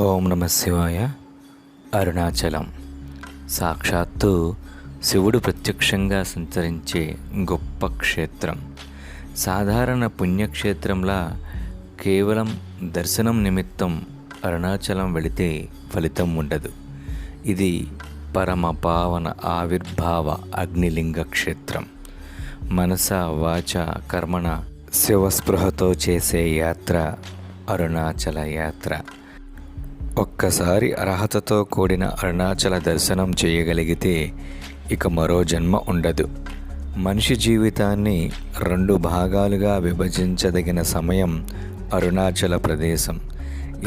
ఓం నమ శివాయ అరుణాచలం. సాక్షాత్తు శివుడు ప్రత్యక్షంగా సంచరించే గొప్ప క్షేత్రం. సాధారణ పుణ్యక్షేత్రంలా కేవలం దర్శనం నిమిత్తం అరుణాచలం వెళితే ఫలితం ఉండదు. ఇది పరమ పావన ఆవిర్భావ అగ్నిలింగ క్షేత్రం. మనస వాచ కర్మణ శివస్పృహతో చేసే యాత్ర అరుణాచల యాత్ర. ఒక్కసారి అర్హతతో కూడిన అరుణాచల దర్శనం చేయగలిగితే ఇక మరో జన్మ ఉండదు. మనిషి జీవితాన్ని రెండు భాగాలుగా విభజించదగిన సమయం అరుణాచల ప్రదేశం.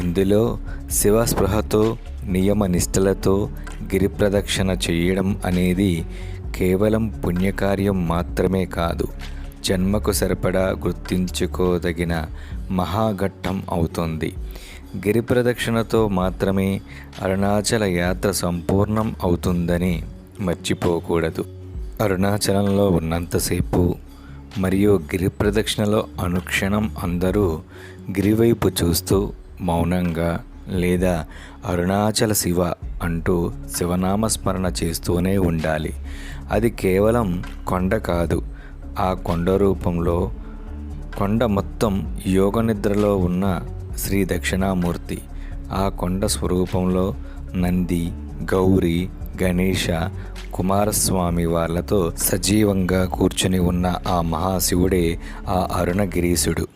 ఇందులో శివస్పృహతో నియమ నిష్టలతో గిరి ప్రదక్షిణ చేయడం అనేది కేవలం పుణ్యకార్యం మాత్రమే కాదు జన్మకు సరిపడా గుర్తించుకోదగిన మహాఘట్టం అవుతుంది. గిరి ప్రదక్షిణతో మాత్రమే అరుణాచల యాత్ర సంపూర్ణం అవుతుందని మర్చిపోకూడదు. అరుణాచలంలో ఉన్నంతసేపు మరియు గిరి ప్రదక్షిణలో అనుక్షణం అందరూ గిరివైపు చూస్తూ మౌనంగా లేదా అరుణాచల శివ అంటూ శివనామస్మరణ చేస్తూనే ఉండాలి. అది కేవలం కొండ కాదు. ఆ కొండ రూపంలో కొండ మొత్తం యోగ నిద్రలో ఉన్న శ్రీ దక్షిణామూర్తి. ఆ కొండ స్వరూపంలో నంది గౌరీ గణేష కుమారస్వామి వాళ్ళతో సజీవంగా కూర్చుని ఉన్న ఆ మహాశివుడే ఆ అరుణగిరీశుడు.